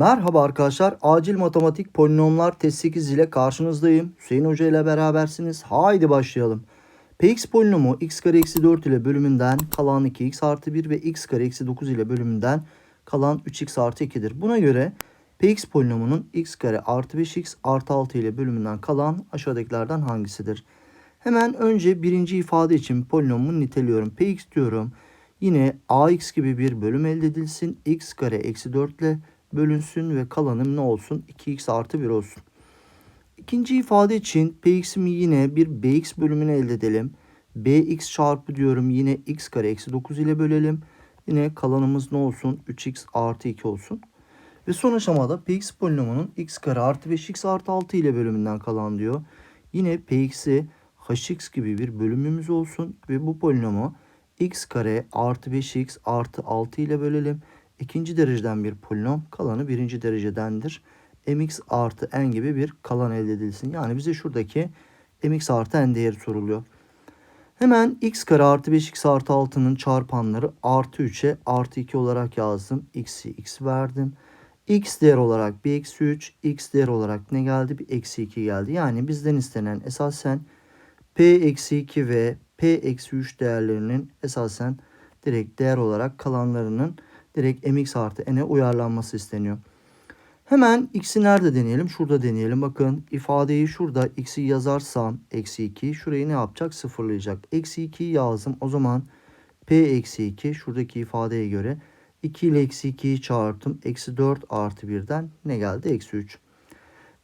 Merhaba arkadaşlar. Acil matematik polinomlar test 8 ile karşınızdayım. Hüseyin Hoca ile berabersiniz. Haydi başlayalım. Px polinomu x kare eksi 4 ile bölümünden kalan 2x artı 1 ve x kare eksi 9 ile bölümünden kalan 3x artı 2'dir. Buna göre Px polinomunun x kare artı 5x artı 6 ile bölümünden kalan aşağıdakilerden hangisidir? Hemen önce birinci ifade için polinomu niteliyorum. Px diyorum. Yine ax gibi bir bölüm elde edilsin. x kare eksi 4 ile bölünsün ve kalanım ne olsun? 2x artı 1 olsun. İkinci ifade için px'imi yine bir bx bölümünü elde edelim. bx çarpı diyorum yine x kare eksi 9 ile bölelim. Yine kalanımız ne olsun? 3x artı 2 olsun. Ve son aşamada px polinomunun x kare artı 5x artı 6 ile bölümünden kalan diyor. Yine px'i hx gibi bir bölümümüz olsun ve bu polinomu x kare artı 5x artı 6 ile bölelim. İkinci dereceden bir polinom kalanı birinci derecedendir. mx artı n gibi bir kalan elde edilsin. Yani bize şuradaki mx artı n değeri soruluyor. Hemen x kare artı 5x artı 6'nın çarpanları artı 3'e artı 2 olarak yazdım. x'i x verdim. x değer olarak bir eksi 3, x değer olarak ne geldi? Bir eksi 2 geldi. Yani bizden istenen esasen p eksi 2 ve p eksi 3 değerlerinin esasen direkt değer olarak kalanlarının direkt mx artı n'e uyarlanması isteniyor. Hemen x'i nerede deneyelim? Şurada deneyelim. Bakın ifadeyi şurada x'i yazarsam eksi 2 şurayı ne yapacak? Sıfırlayacak. Eksi 2'yi yazdım. O zaman p eksi 2 şuradaki ifadeye göre 2 ile eksi 2'yi çarptım. Eksi 4 artı 1'den ne geldi? Eksi 3.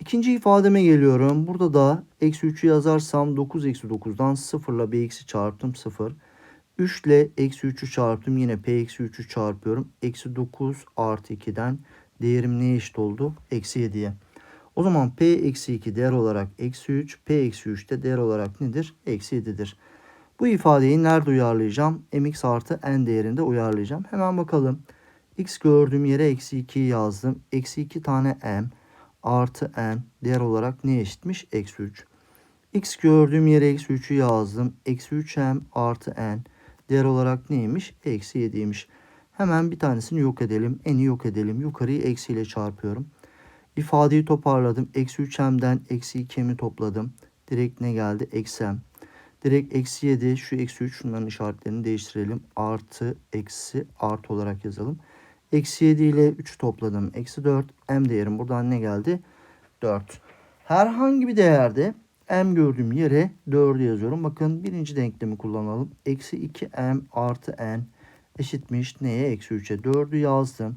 İkinci ifademe geliyorum. Burada da eksi 3'ü yazarsam 9 eksi 9'dan 0 ile bx'i çarptım 0. 3 ile eksi 3'ü çarptım. Yine p eksi 3'ü çarpıyorum. Eksi 9 artı 2'den değerim neye eşit oldu? Eksi 7'ye. O zaman p eksi 2 değer olarak eksi 3. p eksi 3 de değer olarak nedir? Eksi 7'dir. Bu ifadeyi nerede uyarlayacağım? mx artı n değerinde uyarlayacağım. Hemen bakalım. x gördüğüm yere eksi 2'yi yazdım. Eksi 2 tane m artı n değer olarak ne eşitmiş? Eksi 3. x gördüğüm yere eksi 3'ü yazdım. Eksi 3m artı n değer olarak neymiş? Eksi 7'ymiş. Hemen bir tanesini yok edelim. N'i yok edelim. Yukarıyı eksiyle çarpıyorum. İfadeyi toparladım. Eksi 3m'den eksi 2m'i topladım. Direkt ne geldi? Eksi m. Direkt eksi 7 şu eksi 3 şunların işaretlerini değiştirelim. Artı eksi artı olarak yazalım. Eksi 7 ile 3 topladım. Eksi 4 m değerim buradan ne geldi? 4. Herhangi bir değerde m gördüğüm yere 4'ü yazıyorum. Bakın birinci denklemi kullanalım. Eksi 2m artı n eşitmiş neye? Eksi 3'e 4'ü yazdım.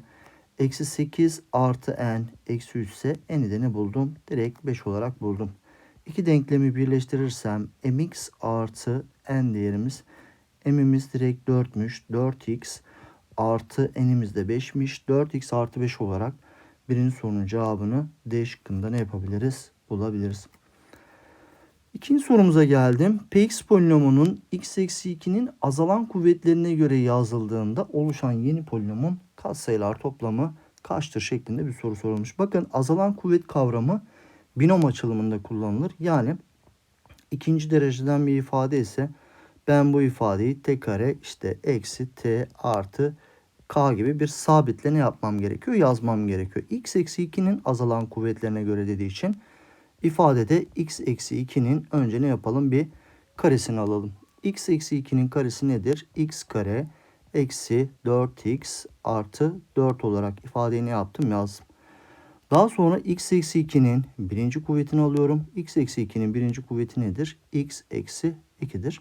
Eksi 8 artı n eksi 3 ise n'i de ne buldum? Direkt 5 olarak buldum. İki denklemi birleştirirsem mx artı n değerimiz m'imiz direkt 4'müş. 4x artı n'imiz de 5'miş. 4x artı 5 olarak birinci sorunun cevabını D şıkkında ne yapabiliriz? Bulabiliriz. İkinci sorumuza geldim. Px polinomunun x eksi 2'nin azalan kuvvetlerine göre yazıldığında oluşan yeni polinomun katsayılar toplamı kaçtır şeklinde bir soru sorulmuş. Bakın azalan kuvvet kavramı binom açılımında kullanılır. Yani ikinci dereceden bir ifade ise ben bu ifadeyi t kare işte eksi t artı k gibi bir sabitle ne yapmam gerekiyor? Yazmam gerekiyor. x eksi 2'nin azalan kuvvetlerine göre dediği için ifadede x eksi 2'nin önce ne yapalım? Bir karesini alalım. x eksi 2'nin karesi nedir? x kare eksi 4x artı 4 olarak ifadeyi ne yaptım? Yazdım. Daha sonra x eksi 2'nin birinci kuvvetini alıyorum. x eksi 2'nin birinci kuvveti nedir? x eksi 2'dir.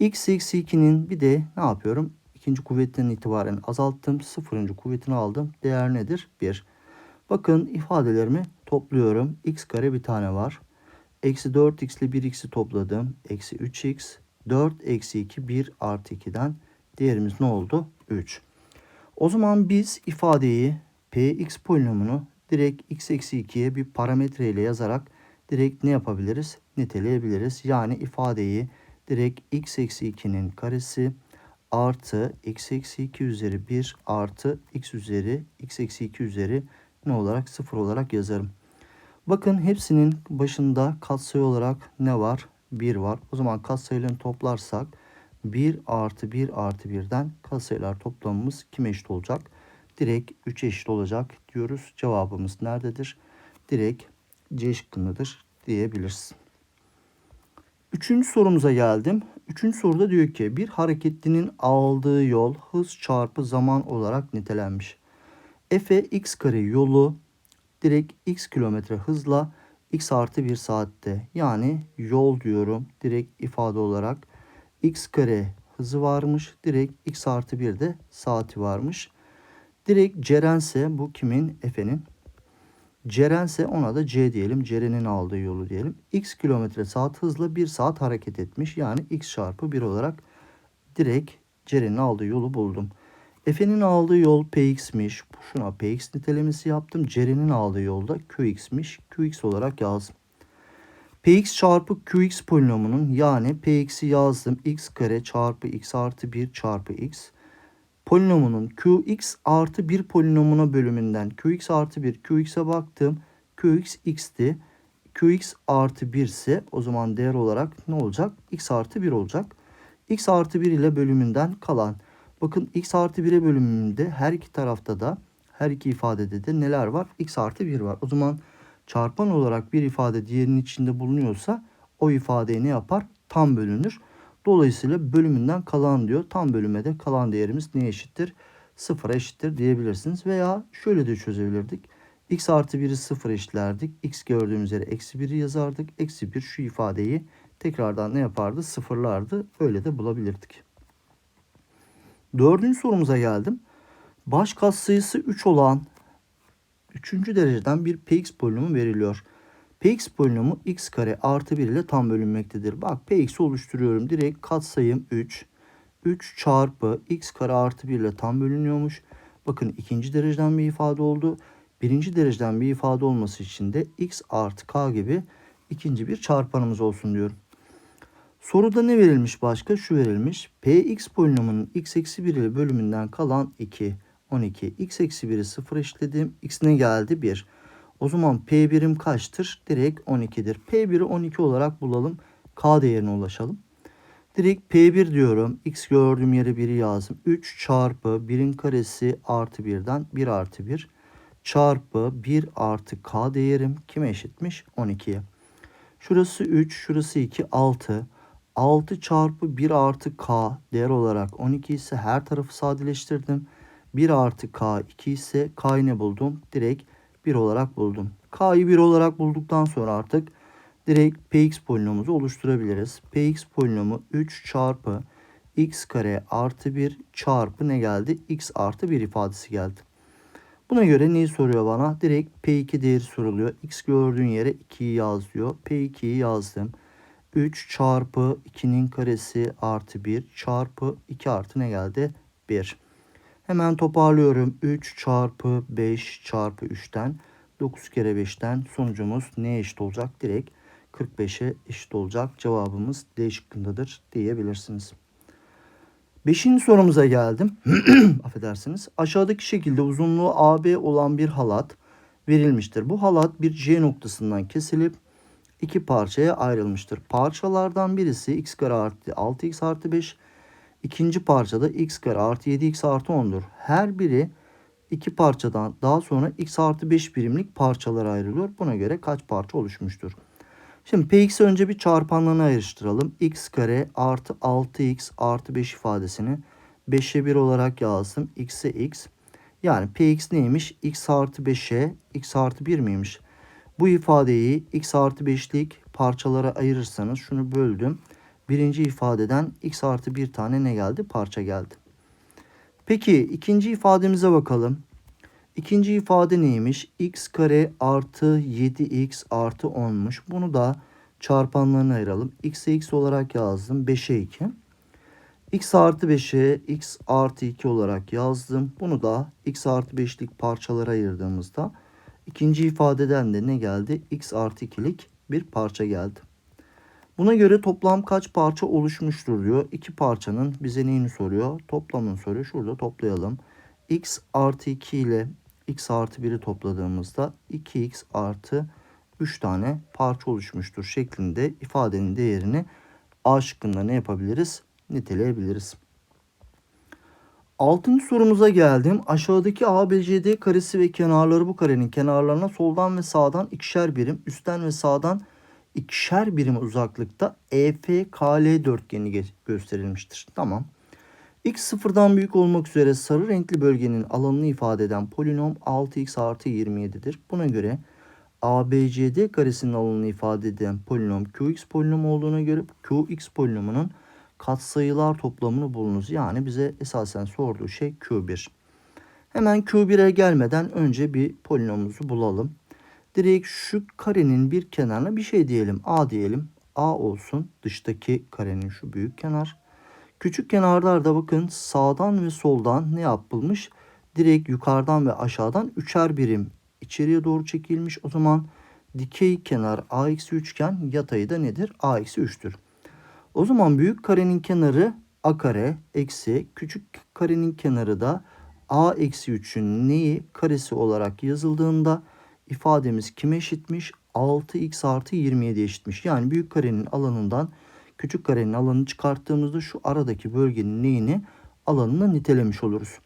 x eksi 2'nin bir de ne yapıyorum? İkinci kuvvetten itibaren azalttım. Sıfırıncı kuvvetini aldım. Değer nedir? 1. Bakın ifadelerimi topluyorum. x kare bir tane var. Eksi 4x ile 1x'i topladım. Eksi 3x. 4 eksi 2 1 artı 2'den değerimiz ne oldu? 3. O zaman biz ifadeyi px polinomunu direkt x eksi 2'ye bir parametre ile yazarak direkt ne yapabiliriz? Niteleyebiliriz. Yani ifadeyi direkt x eksi 2'nin karesi artı x eksi 2 üzeri 1 artı x üzeri x eksi 2 üzeri ne olarak 0 olarak yazarım. Bakın hepsinin başında katsayı olarak ne var? 1 var. O zaman katsayılarını toplarsak 1 artı 1 artı 1'den katsayılar toplamımız kime eşit olacak? direkt 3'e eşit olacak diyoruz. Cevabımız nerededir? Direkt C şıkkındadır diyebiliriz. Üçüncü sorumuza geldim. Üçüncü soruda diyor ki bir hareketlinin aldığı yol hız çarpı zaman olarak nitelenmiş. F'e x kare yolu direkt x kilometre hızla x artı 1 saatte yani yol diyorum direkt ifade olarak x kare hızı varmış. Direkt x artı 1 de saati varmış. Direkt Cerense bu kimin? Efe'nin. Cerense ona da C diyelim. Ceren'in aldığı yolu diyelim. X kilometre saat hızla 1 saat hareket etmiş. Yani x çarpı 1 olarak direkt Ceren'in aldığı yolu buldum. Efe'nin aldığı yol Px'miş. Şuna Px nitelemesi yaptım. Ceren'in aldığı yolda Qx'miş. Qx olarak yazdım. Px çarpı Qx polinomunun yani Px'i yazdım. x kare çarpı x artı 1 çarpı x. Polinomunun Qx artı 1 polinomuna bölümünden Qx artı 1 Qx'e baktım. Qx x'ti. Qx artı 1 ise o zaman değer olarak ne olacak? x artı 1 olacak. x artı 1 ile bölümünden kalan. Bakın x artı 1'e bölümünde her iki tarafta da her iki ifadede de neler var? x artı 1 var. O zaman çarpan olarak bir ifade diğerinin içinde bulunuyorsa o ifadeye ne yapar? Tam bölünür. Dolayısıyla bölümünden kalan diyor. Tam bölüme de kalan değerimiz neye eşittir? Sıfıra eşittir diyebilirsiniz. Veya şöyle de çözebilirdik. x artı 1'i sıfır eşitlerdik. x gördüğümüz yere eksi 1'i yazardık. Eksi 1 şu ifadeyi tekrardan ne yapardı? Sıfırlardı. Öyle de bulabilirdik. Dördüncü sorumuza geldim. Baş katsayısı 3 olan 3. dereceden bir px polinomu veriliyor. px polinomu x kare artı 1 ile tam bölünmektedir. Bak px'i oluşturuyorum. Direkt katsayım 3. 3 çarpı x kare artı 1 ile tam bölünüyormuş. Bakın ikinci dereceden bir ifade oldu. Birinci dereceden bir ifade olması için de x artı k gibi ikinci bir çarpanımız olsun diyorum. Soruda ne verilmiş başka? Şu verilmiş. Px polinomunun x eksi 1 ile bölümünden kalan 2. 12. x eksi 1'i 0 eşitledim. x ne geldi? 1. O zaman p birim kaçtır? Direkt 12'dir. p1'i 12 olarak bulalım. k değerine ulaşalım. Direkt p1 diyorum. x gördüğüm yere 1'i yazdım. 3 çarpı 1'in karesi artı 1'den 1 artı 1 çarpı 1 artı k değerim kime eşitmiş? 12'ye. Şurası 3, şurası 2, 6. 6 çarpı 1 artı k değer olarak 12 ise her tarafı sadeleştirdim. 1 artı k 2 ise k'yı ne buldum? Direkt 1 olarak buldum. k'yı 1 olarak bulduktan sonra artık direkt px polinomumuzu oluşturabiliriz. px polinomu 3 çarpı x kare artı 1 çarpı ne geldi? x artı 1 ifadesi geldi. Buna göre neyi soruyor bana? Direkt P2 değeri soruluyor. X gördüğün yere 2'yi yaz diyor. P2'yi yazdım. 3 çarpı 2'nin karesi artı 1 çarpı 2 artı ne geldi? 1. Hemen toparlıyorum. 3 çarpı 5 çarpı 3'ten 9 kere 5'ten sonucumuz neye eşit olacak? Direkt 45'e eşit olacak. Cevabımız D şıkkındadır diyebilirsiniz. Beşinci sorumuza geldim. Affedersiniz. Aşağıdaki şekilde uzunluğu AB olan bir halat verilmiştir. Bu halat bir C noktasından kesilip iki parçaya ayrılmıştır. Parçalardan birisi x kare artı 6x artı 5. İkinci parçada x kare artı 7x artı 10'dur. Her biri iki parçadan daha sonra x artı 5 birimlik parçalara ayrılıyor. Buna göre kaç parça oluşmuştur? Şimdi px'i önce bir çarpanlarına ayrıştıralım. x kare artı 6x artı 5 ifadesini 5'e 1 olarak yazdım. x'e x. Yani px neymiş? x artı 5'e x artı 1 miymiş? Bu ifadeyi x artı 5'lik parçalara ayırırsanız şunu böldüm. Birinci ifadeden x artı bir tane ne geldi? Parça geldi. Peki ikinci ifademize bakalım. İkinci ifade neymiş? x kare artı 7x artı 10'muş. Bunu da çarpanlarına ayıralım. x'e x olarak yazdım. 5'e 2. x artı 5'e x artı 2 olarak yazdım. Bunu da x artı 5'lik parçalara ayırdığımızda ikinci ifadeden de ne geldi? x artı 2'lik bir parça geldi. Buna göre toplam kaç parça oluşmuştur diyor. İki parçanın bize neyini soruyor? Toplamını soruyor. Şurada toplayalım. x artı 2 ile x artı 1'i topladığımızda 2x artı 3 tane parça oluşmuştur şeklinde ifadenin değerini A şıkkında ne yapabiliriz? Niteleyebiliriz. Altıncı sorumuza geldim. Aşağıdaki ABCD karesi ve kenarları bu karenin kenarlarına soldan ve sağdan ikişer birim, üstten ve sağdan ikişer birim uzaklıkta EFKL dörtgeni ge- gösterilmiştir. Tamam. X sıfırdan büyük olmak üzere sarı renkli bölgenin alanını ifade eden polinom 6x artı 27'dir. Buna göre ABCD karesinin alanını ifade eden polinom QX polinomu olduğuna göre QX polinomunun katsayılar toplamını bulunuz. Yani bize esasen sorduğu şey Q1. Hemen Q1'e gelmeden önce bir polinomumuzu bulalım. Direkt şu karenin bir kenarına bir şey diyelim. A diyelim. A olsun. Dıştaki karenin şu büyük kenar. Küçük kenarlarda bakın sağdan ve soldan ne yapılmış? Direkt yukarıdan ve aşağıdan üçer birim içeriye doğru çekilmiş. O zaman dikey kenar a-3 iken yatayı da nedir? a-3'tür. O zaman büyük karenin kenarı a kare eksi küçük karenin kenarı da a eksi 3'ün neyi karesi olarak yazıldığında ifademiz kime eşitmiş? 6x artı 27 eşitmiş. Yani büyük karenin alanından küçük karenin alanını çıkarttığımızda şu aradaki bölgenin neyini alanını nitelemiş oluruz.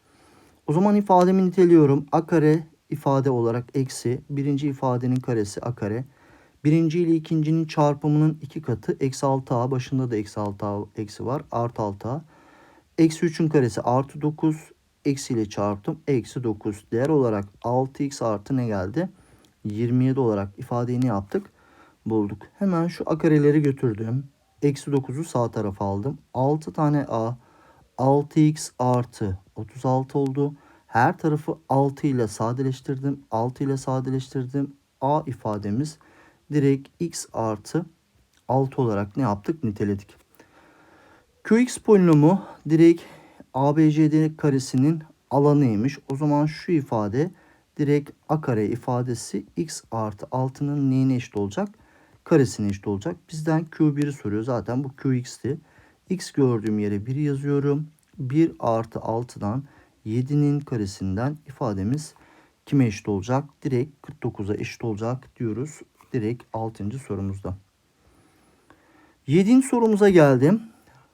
O zaman ifademi niteliyorum. A kare ifade olarak eksi birinci ifadenin karesi a kare. Birinci ile ikincinin çarpımının iki katı eksi 6a başında da eksi 6a eksi var artı 6a. Eksi 3'ün karesi artı 9 eksi ile çarptım eksi 9 değer olarak 6x artı ne geldi? 27 olarak ifadeyi ne yaptık? Bulduk. Hemen şu a kareleri götürdüm. Eksi 9'u sağ tarafa aldım. 6 tane a 6x artı 36 oldu. Her tarafı 6 ile sadeleştirdim. 6 ile sadeleştirdim. A ifademiz direkt x artı 6 olarak ne yaptık? Niteledik. Qx polinomu direkt ABCD karesinin alanıymış. O zaman şu ifade direkt a kare ifadesi x artı 6'nın neyine eşit olacak? Karesine eşit olacak. Bizden Q1'i soruyor. Zaten bu Qx'ti. X gördüğüm yere 1 yazıyorum. 1 artı 6'dan 7'nin karesinden ifademiz kime eşit olacak? Direkt 49'a eşit olacak diyoruz. Direkt 6. sorumuzda. 7. sorumuza geldim.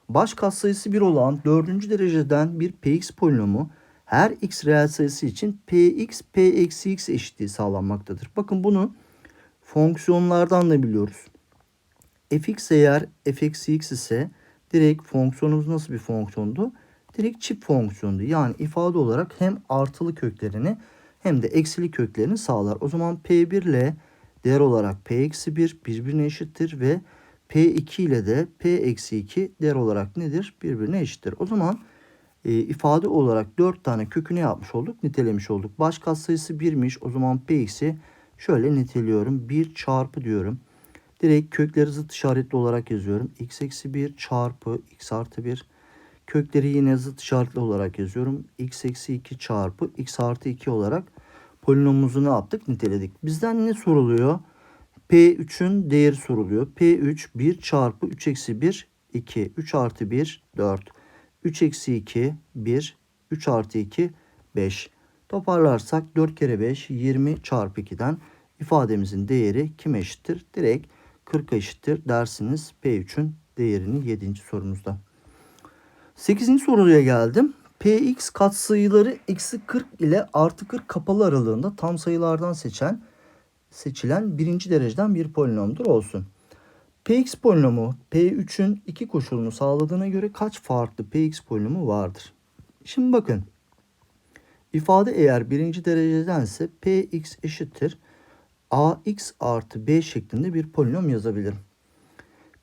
Baş katsayısı 1 olan 4. dereceden bir px polinomu her x reel sayısı için px p eksi x eşitliği sağlanmaktadır. Bakın bunu fonksiyonlardan da biliyoruz. fx eğer f eksi x ise direkt fonksiyonumuz nasıl bir fonksiyondu? Direkt çift fonksiyondu. Yani ifade olarak hem artılı köklerini hem de eksili köklerini sağlar. O zaman P1 ile değer olarak P eksi 1 birbirine eşittir ve P2 ile de P eksi 2 değer olarak nedir? Birbirine eşittir. O zaman e, ifade olarak 4 tane kökünü yapmış olduk, nitelemiş olduk. Baş katsayısı 1'miş. O zaman P eksi şöyle niteliyorum. 1 çarpı diyorum. Direkt kökleri zıt işaretli olarak yazıyorum. x eksi 1 çarpı x artı 1. Kökleri yine zıt işaretli olarak yazıyorum. x eksi 2 çarpı x artı 2 olarak polinomumuzu ne yaptık? Niteledik. Bizden ne soruluyor? P3'ün değeri soruluyor. P3 1 çarpı 3 eksi 1 2. 3 artı 1 4. 3 eksi 2 1. 3 artı 2 5. Toparlarsak 4 kere 5 20 çarpı 2'den ifademizin değeri kime eşittir? Direkt 40 eşittir dersiniz P3'ün değerini 7. sorumuzda. 8. soruya geldim. Px katsayıları eksi 40 ile artı 40 kapalı aralığında tam sayılardan seçen seçilen birinci dereceden bir polinomdur olsun. Px polinomu P3'ün iki koşulunu sağladığına göre kaç farklı Px polinomu vardır? Şimdi bakın. İfade eğer birinci derecedense Px eşittir ax artı b şeklinde bir polinom yazabilirim.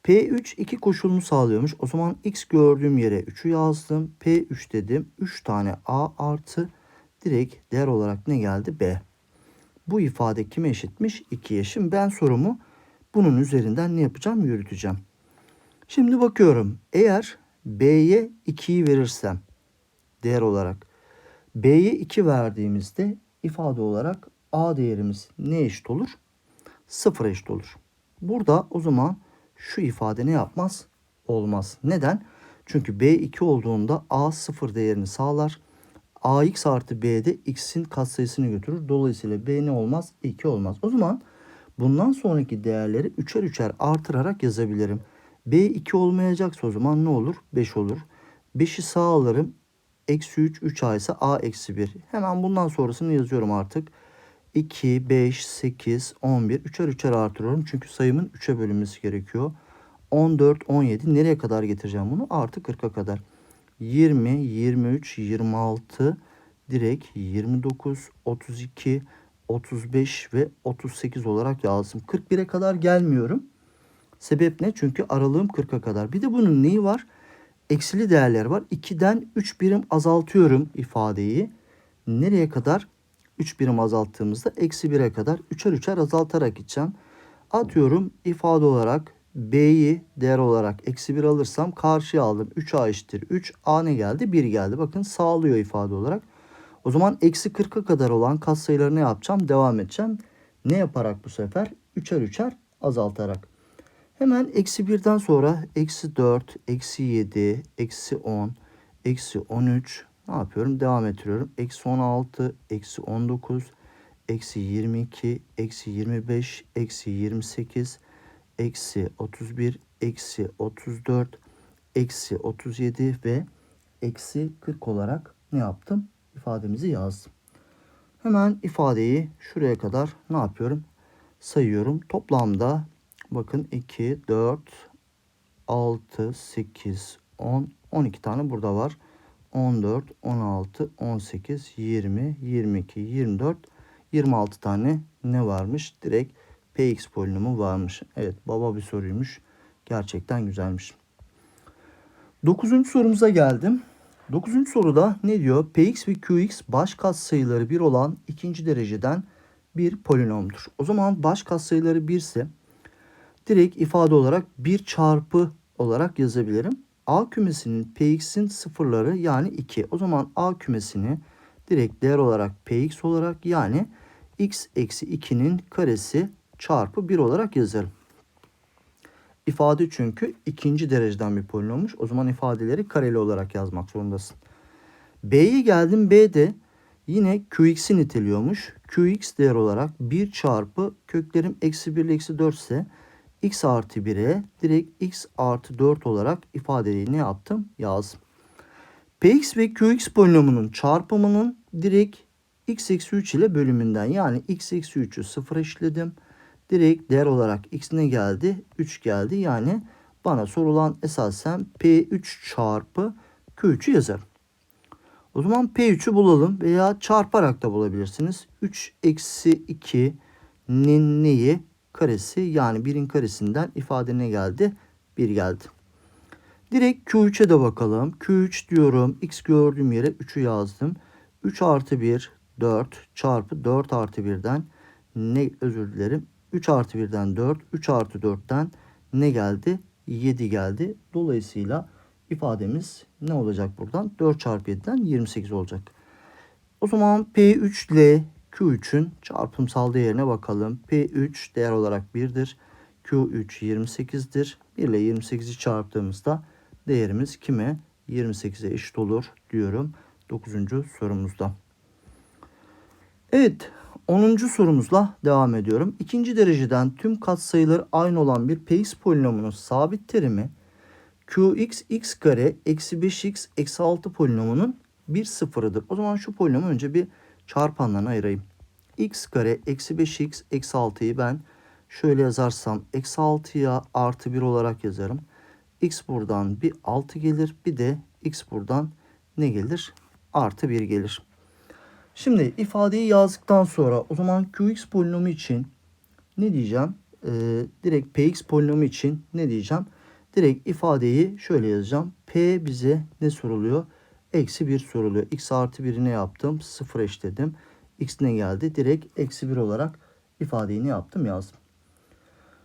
P3 iki koşulunu sağlıyormuş. O zaman x gördüğüm yere 3'ü yazdım. P3 dedim. 3 tane a artı direkt değer olarak ne geldi? B. Bu ifade kime eşitmiş? 2'ye. Şimdi ben sorumu bunun üzerinden ne yapacağım? Yürüteceğim. Şimdi bakıyorum. Eğer B'ye 2'yi verirsem değer olarak B'ye 2 verdiğimizde ifade olarak A değerimiz ne eşit olur? 0 eşit olur. Burada o zaman şu ifade ne yapmaz? Olmaz. Neden? Çünkü B2 olduğunda A 0 değerini sağlar. AX artı B'de X'in katsayısını götürür. Dolayısıyla B ne olmaz? 2 olmaz. O zaman bundan sonraki değerleri üçer üçer artırarak yazabilirim. B 2 olmayacaksa o zaman ne olur? 5 olur. 5'i sağ alırım. Eksi 3 3a ise a eksi 1. Hemen bundan sonrasını yazıyorum artık. 2, 5, 8, 11. Üçer üçer artırıyorum. Çünkü sayımın 3'e bölünmesi gerekiyor. 14, 17. Nereye kadar getireceğim bunu? Artı 40'a kadar. 20, 23, 26, direkt 29, 32, 35 ve 38 olarak yazdım. 41'e kadar gelmiyorum. Sebep ne? Çünkü aralığım 40'a kadar. Bir de bunun neyi var? Eksili değerler var. 2'den 3 birim azaltıyorum ifadeyi. Nereye kadar? 3 birim azalttığımızda eksi 1'e kadar üçer üçer azaltarak gideceğim. Atıyorum ifade olarak B'yi değer olarak eksi 1 alırsam karşıya aldım. 3A eşittir 3. A ne geldi? 1 geldi. Bakın sağlıyor ifade olarak. O zaman eksi 40'a kadar olan katsayıları ne yapacağım? Devam edeceğim. Ne yaparak bu sefer? Üçer üçer azaltarak. Hemen eksi 1'den sonra eksi 4, eksi 7, eksi 10, eksi 13 ne yapıyorum? Devam ettiriyorum. Eksi 16, eksi 19, eksi 22, eksi 25, eksi 28, eksi 31, eksi 34, eksi 37 ve eksi 40 olarak ne yaptım? İfademizi yazdım. Hemen ifadeyi şuraya kadar ne yapıyorum? Sayıyorum. Toplamda bakın 2, 4, 6, 8, 10, 12 tane burada var. 14, 16, 18, 20, 22, 24, 26 tane ne varmış? Direkt px polinomu varmış. Evet baba bir soruymuş. Gerçekten güzelmiş. Dokuzuncu sorumuza geldim. Dokuzuncu soruda ne diyor? Px ve qx baş katsayıları 1 olan ikinci dereceden bir polinomdur. O zaman baş katsayıları 1 ise direkt ifade olarak 1 çarpı olarak yazabilirim. A kümesinin px'in sıfırları yani 2. O zaman A kümesini direkt değer olarak px olarak yani x eksi 2'nin karesi çarpı 1 olarak yazarım. İfade çünkü ikinci dereceden bir polinommuş. O zaman ifadeleri kareli olarak yazmak zorundasın. B'ye geldim. B'de yine Qx'i niteliyormuş. Qx değer olarak 1 çarpı köklerim eksi 1 ile eksi 4 ise x artı 1'e direkt x artı 4 olarak ifadeyi ne yaptım? Yazdım. Px ve Qx polinomunun çarpımının direkt x eksi 3 ile bölümünden yani x eksi 3'ü sıfır eşledim. Direkt değer olarak x ne geldi? 3 geldi. Yani bana sorulan esasen P3 çarpı Q3'ü yazarım. O zaman P3'ü bulalım veya çarparak da bulabilirsiniz. 3 eksi 2'nin neyi? Karesi yani 1'in karesinden ifade ne geldi? 1 geldi. Direkt Q3'e de bakalım. Q3 diyorum. X gördüğüm yere 3'ü yazdım. 3 artı 1 4 çarpı 4 artı 1'den ne özür dilerim 3 artı 1'den 4 3 artı 4'ten ne geldi 7 geldi dolayısıyla ifademiz ne olacak buradan 4 çarpı 7'den 28 olacak o zaman P3 ile Q3'ün çarpımsal değerine bakalım P3 değer olarak 1'dir Q3 28'dir 1 ile 28'i çarptığımızda değerimiz kime 28'e eşit olur diyorum 9. sorumuzda. Evet 10. sorumuzla devam ediyorum. İkinci dereceden tüm katsayıları aynı olan bir Px polinomunun sabit terimi Qx x kare eksi 5x eksi 6 polinomunun bir sıfırıdır. O zaman şu polinomu önce bir çarpanlarına ayırayım. x kare eksi 5x eksi 6'yı ben şöyle yazarsam eksi 6'ya artı 1 olarak yazarım. x buradan bir 6 gelir bir de x buradan ne gelir? Artı 1 gelir. Şimdi ifadeyi yazdıktan sonra o zaman Qx polinomu için ne diyeceğim? Ee, direkt Px polinomu için ne diyeceğim? Direkt ifadeyi şöyle yazacağım. P bize ne soruluyor? Eksi 1 soruluyor. X artı 1'i ne yaptım? 0 eşledim. X ne geldi? Direkt eksi 1 olarak ifadeyi ne yaptım? Yazdım.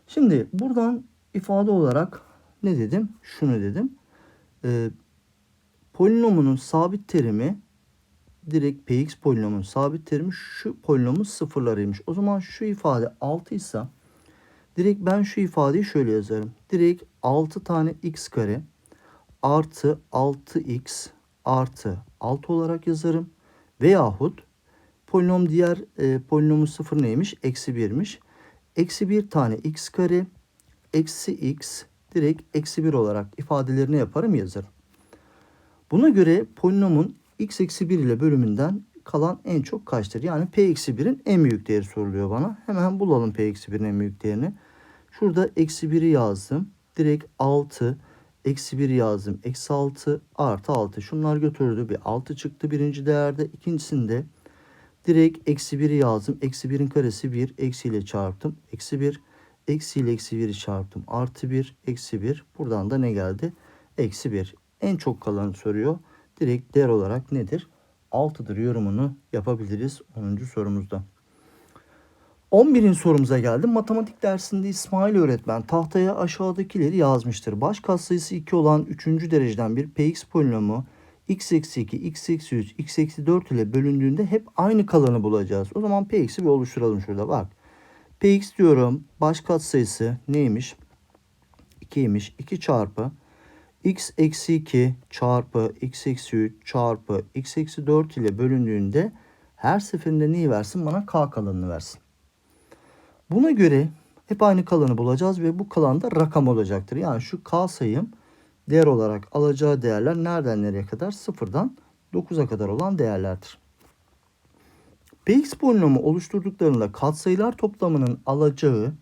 Şimdi buradan ifade olarak ne dedim? Şunu dedim. Ee, polinomunun sabit terimi direkt px polinomun sabit terimi şu polinomun sıfırlarıymış. O zaman şu ifade 6 ise direkt ben şu ifadeyi şöyle yazarım. Direkt 6 tane x kare artı 6x artı 6 olarak yazarım. Veyahut polinom diğer e, polinomun sıfır neymiş? Eksi 1'miş. Eksi 1 tane x kare eksi x direkt eksi 1 olarak ifadelerini yaparım yazarım. Buna göre polinomun x eksi 1 ile bölümünden kalan en çok kaçtır? Yani p eksi 1'in en büyük değeri soruluyor bana. Hemen bulalım p eksi 1'in en büyük değerini. Şurada eksi 1'i yazdım. Direkt 6 eksi 1 yazdım. Eksi 6 artı 6. Şunlar götürdü. Bir 6 çıktı birinci değerde. İkincisinde direkt eksi 1'i yazdım. Eksi 1'in karesi 1. Eksi ile çarptım. Eksi 1. Eksi ile eksi 1'i çarptım. Artı 1. Eksi 1. Buradan da ne geldi? Eksi 1. En çok kalanı soruyor. Direkt değer olarak nedir? 6'dır yorumunu yapabiliriz 10. sorumuzda. 11. sorumuza geldim. Matematik dersinde İsmail öğretmen tahtaya aşağıdakileri yazmıştır. Baş katsayısı 2 olan 3. dereceden bir px polinomu x eksi 2, x eksi 3, x eksi 4 ile bölündüğünde hep aynı kalanı bulacağız. O zaman px'i bir oluşturalım şurada bak. px diyorum baş katsayısı neymiş? 2'ymiş. 2 çarpı x eksi 2 çarpı x eksi 3 çarpı x eksi 4 ile bölündüğünde her seferinde neyi versin? Bana k kalanını versin. Buna göre hep aynı kalanı bulacağız ve bu kalan da rakam olacaktır. Yani şu k sayım değer olarak alacağı değerler nereden nereye kadar? Sıfırdan 9'a kadar olan değerlerdir. Px polinomu oluşturduklarında katsayılar toplamının alacağı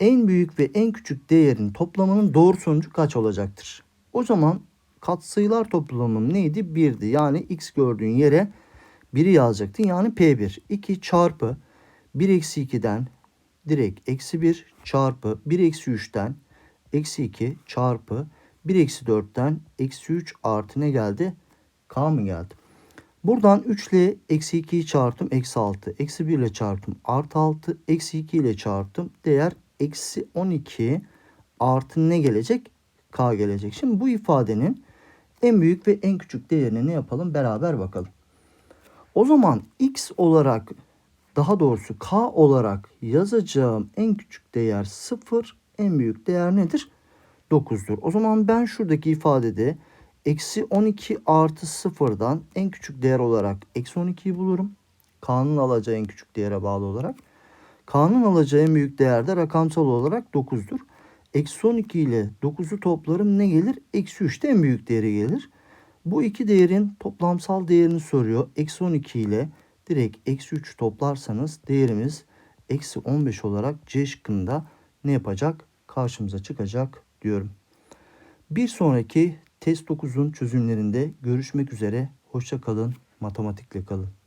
en büyük ve en küçük değerin toplamının doğru sonucu kaç olacaktır? O zaman katsayılar toplamım neydi? 1'di. Yani x gördüğün yere 1'i yazacaktın. Yani P1. 2 çarpı 1 eksi 2'den direkt eksi 1 çarpı 1 eksi 3'ten eksi 2 çarpı 1 eksi 4'ten eksi 3 artı ne geldi? K mı geldi? Buradan 3 ile eksi 2'yi çarptım. Eksi 6. Eksi 1 ile çarptım. Artı 6. Eksi 2 ile çarptım. Değer eksi 12 artı ne gelecek? K gelecek. Şimdi bu ifadenin en büyük ve en küçük değerini ne yapalım? Beraber bakalım. O zaman x olarak daha doğrusu k olarak yazacağım en küçük değer 0, en büyük değer nedir? 9'dur. O zaman ben şuradaki ifadede eksi 12 artı 0'dan en küçük değer olarak eksi 12'yi bulurum. K'nın alacağı en küçük değere bağlı olarak. K'nın alacağı en büyük değer de rakamsal olarak 9'dur. Eksi 12 ile 9'u toplarım ne gelir? Eksi 3'te en büyük değeri gelir. Bu iki değerin toplamsal değerini soruyor. Eksi 12 ile direkt eksi 3 toplarsanız değerimiz eksi 15 olarak C şıkkında ne yapacak? Karşımıza çıkacak diyorum. Bir sonraki test 9'un çözümlerinde görüşmek üzere. Hoşça kalın, matematikle kalın.